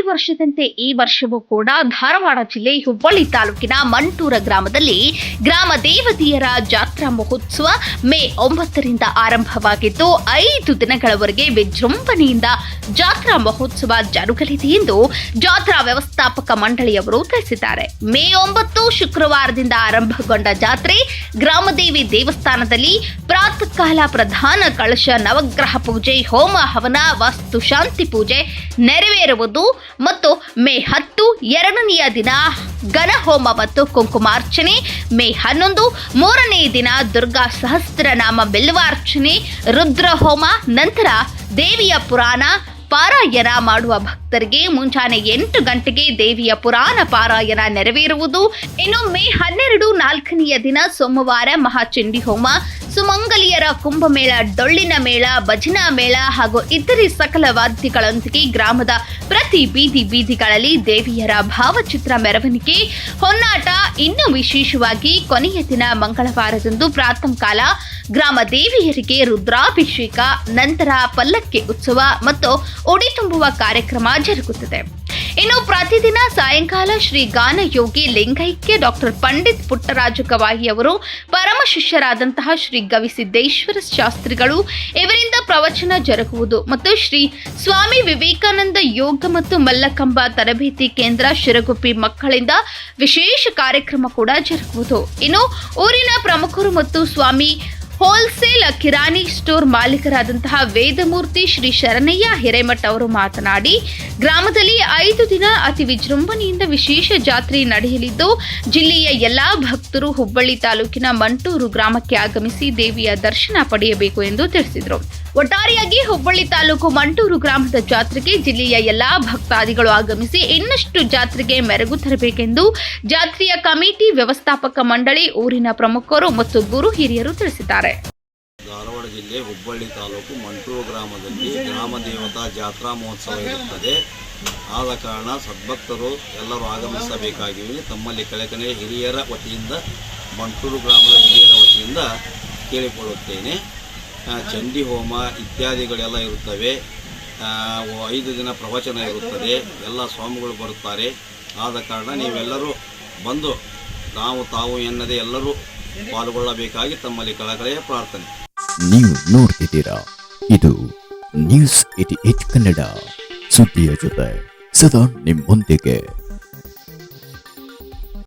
ಪ್ರತಿ ವರ್ಷದಂತೆ ಈ ವರ್ಷವೂ ಕೂಡ ಧಾರವಾಡ ಜಿಲ್ಲೆ ಹುಬ್ಬಳ್ಳಿ ತಾಲೂಕಿನ ಮಂಟೂರ ಗ್ರಾಮದಲ್ಲಿ ಗ್ರಾಮ ದೇವತೆಯರ ಜಾತ್ರಾ ಮಹೋತ್ಸವ ಮೇ ಒಂಬತ್ತರಿಂದ ಆರಂಭವಾಗಿದ್ದು ಐದು ದಿನಗಳವರೆಗೆ ವಿಜೃಂಭಣೆಯಿಂದ ಜಾತ್ರಾ ಮಹೋತ್ಸವ ಜರುಗಲಿದೆ ಎಂದು ಜಾತ್ರಾ ವ್ಯವಸ್ಥಾಪಕ ಮಂಡಳಿಯವರು ತಿಳಿಸಿದ್ದಾರೆ. ಮೇ ಒಂಬತ್ತು ಶುಕ್ರವಾರದಿಂದ ಆರಂಭಗೊಂಡ ಜಾತ್ರೆ ಗ್ರಾಮದೇವಿ ದೇವಸ್ಥಾನದಲ್ಲಿ ಪ್ರಾತಃ ಕಾಲ ಪ್ರಧಾನ ಕಳಶ ನವಗ್ರಹ ಪೂಜೆ, ಹೋಮ ಹವನ, ವಾಸ್ತು ಶಾಂತಿ ಪೂಜೆ ನೆರವೇರುವುದು ಮತ್ತು ಮೇ ಹತ್ತು ಎರಡನೆಯ ದಿನ ಘನ ಹೋಮ ಮತ್ತು ಕುಂಕುಮಾರ್ಚನೆ, ಮೇ ಹನ್ನೊಂದು ಮೂರನೇ ದಿನ ದುರ್ಗಾ ಸಹಸ್ರನಾಮ ಬಿಲ್ವಾರ್ಚನೆ ರುದ್ರ ಹೋಮ ನಂತರ ದೇವಿಯ ಪುರಾಣ, ಪಾರಾಯಣ ಮಾಡುವ ಭಕ್ತರಿಗೆ ಮುಂಜಾನೆ ಎಂಟು ಗಂಟೆಗೆ ದೇವಿಯ ಪುರಾಣ ಪಾರಾಯಣ ನೆರವೇರುವುದು. ಇನ್ನು ಮೇ ಹನ್ನೆರಡು ನಾಲ್ಕನೆಯ ದಿನ ಸೋಮವಾರ ಮಹಾಚಂಡಿ ಹೋಮ ಸುಮಂಗಲಿಯರ ಕುಂಭಮೇಳ, ಡೊಳ್ಳಿನ ಮೇಳ, ಭಜನಾ ಮೇಳ ಹಾಗೂ ಇತರೆ ಸಕಲ ವಾದ್ಯಗಳೊಂದಿಗೆ ಗ್ರಾಮದ ಪ್ರತಿ ಬೀದಿ ಬೀದಿಗಳಲ್ಲಿ ದೇವಿಯರ ಭಾವಚಿತ್ರ ಮೆರವಣಿಗೆ, ಹೊನ್ನಾಟ, ಇನ್ನೂ ವಿಶೇಷವಾಗಿ ಕೊನೆಯ ದಿನ ಮಂಗಳವಾರದಂದು ಪ್ರಾತಃ ಕಾಲ ಗ್ರಾಮ ದೇವಿಯರಿಗೆ ರುದ್ರಾಭಿಷೇಕ, ನಂತರ ಪಲ್ಲಕ್ಕಿ ಉತ್ಸವ ಮತ್ತು ಉಡಿ ತುಂಬುವ ಕಾರ್ಯಕ್ರಮ ಜರುಗುತ್ತದೆ. ಇನ್ನು ಪ್ರತಿದಿನ ಸಾಯಂಕಾಲ ಶ್ರೀ ಗಾನಯೋಗಿ ಲಿಂಗೈಕ್ಯ ಡಾಕ್ಟರ್ ಪಂಡಿತ್ ಪುಟ್ಟರಾಜು ಗವಾಯಿ ಅವರು ಪರಮ ಶಿಷ್ಯರಾದಂತಹ ಶ್ರೀ ಗವಿಸಿದ್ದೇಶ್ವರ ಶಾಸ್ತ್ರಿಗಳು ಇವರಿಂದ ಪ್ರವಚನ ಜರುಗುವುದು ಮತ್ತು ಶ್ರೀ ಸ್ವಾಮಿ ವಿವೇಕಾನಂದ ಯೋಗ ಮತ್ತು ಮಲ್ಲಕಂಬ ತರಬೇತಿ ಕೇಂದ್ರ ಶಿರಗುಪ್ಪಿ ಮಕ್ಕಳಿಂದ ವಿಶೇಷ ಕಾರ್ಯಕ್ರಮ ಕೂಡ ಜರುಗುವುದು. ಇನ್ನು ಊರಿನ ಪ್ರಮುಖರು ಮತ್ತು ಸ್ವಾಮಿ ಹೋಲ್ಸೇಲ್ ಕಿರಾಣಿ ಸ್ಟೋರ್ ಮಾಲೀಕರಾದಂತಹ ವೇದಮೂರ್ತಿ ಶ್ರೀ ಶರಣಯ್ಯ ಹಿರೇಮಠ್ ಅವರು ಮಾತನಾಡಿ, ಗ್ರಾಮದಲ್ಲಿ ಐದು ದಿನ ಅತಿ ವಿಜೃಂಭಣೆಯಿಂದ ವಿಶೇಷ ಜಾತ್ರೆ ನಡೆಯಲಿದ್ದು, ಜಿಲ್ಲೆಯ ಎಲ್ಲಾ ಭಕ್ತರು ಹುಬ್ಬಳ್ಳಿ ತಾಲೂಕಿನ ಮಂಟೂರು ಗ್ರಾಮಕ್ಕೆ ಆಗಮಿಸಿ ದೇವಿಯ ದರ್ಶನ ಪಡೆಯಬೇಕು ಎಂದು ತಿಳಿಸಿದರು. ಒಟ್ಟಾರೆಯಾಗಿ ಹುಬ್ಬಳ್ಳಿ ತಾಲೂಕು ಮಂಟೂರು ಗ್ರಾಮದ ಜಾತ್ರೆಗೆ ಜಿಲ್ಲೆಯ ಎಲ್ಲಾ ಭಕ್ತಾದಿಗಳು ಆಗಮಿಸಿ ಇನ್ನಷ್ಟು ಜಾತ್ರೆಗೆ ಮೆರಗು ತರಬೇಕೆಂದು ಜಾತ್ರೆಯ ಕಮಿಟಿ, ವ್ಯವಸ್ಥಾಪಕ ಮಂಡಳಿ, ಊರಿನ ಪ್ರಮುಖರು ಮತ್ತು ಗುರು ಹಿರಿಯರು ತಿಳಿಸಿದ್ದಾರೆ. ಧಾರವಾಡ ಜಿಲ್ಲೆ ಹುಬ್ಬಳ್ಳಿ ತಾಲೂಕು ಮಂಟೂರು ಗ್ರಾಮದಲ್ಲಿ ಗ್ರಾಮ ದೇವತಾ ಜಾತ್ರಾ ಮಹೋತ್ಸವ ಇರುತ್ತದೆ. ಆದ ಕಾರಣ ಸದ್ಭಕ್ತರು ಎಲ್ಲರೂ ಆಗಮಿಸಬೇಕಾಗಿವೆ. ತಮ್ಮಲ್ಲಿ ಕೆಳಕನೆ ಹಿರಿಯರ ವತಿಯಿಂದ, ಮಂಟೂರು ಗ್ರಾಮದ ಹಿರಿಯರ ವತಿಯಿಂದ ಕೇಳಿಕೊಳ್ಳುತ್ತೇನೆ. ಚಂಡಿ ಹೋಮ ಇತ್ಯಾದಿಗಳೆಲ್ಲ ಇರುತ್ತವೆ. ಐದು ದಿನ ಪ್ರವಚನ ಇರುತ್ತದೆ. ಎಲ್ಲ ಸ್ವಾಮಿಗಳು ಬರುತ್ತಾರೆ. ಆದ ಕಾರಣ ನೀವೆಲ್ಲರೂ ಬಂದು ನಾವು ತಾವು ಎನ್ನದೇ ಎಲ್ಲರೂ ಪಾಲ್ಗೊಳ್ಳಬೇಕಾಗಿ ತಮ್ಮಲ್ಲಿ ಕಳಕಳೆಯ ಪ್ರಾರ್ಥನೆ. ನೀವು ನೋಡ್ತಿದ್ದೀರಾ? ಇದು ನ್ಯೂಸ್ ಏಟಿ ಏಟ್ ಕನ್ನಡ. ಸುದ್ದಿಯ ಜೊತೆ ಸದಾ ನಿಮ್ಮೊಂದಿಗೆ.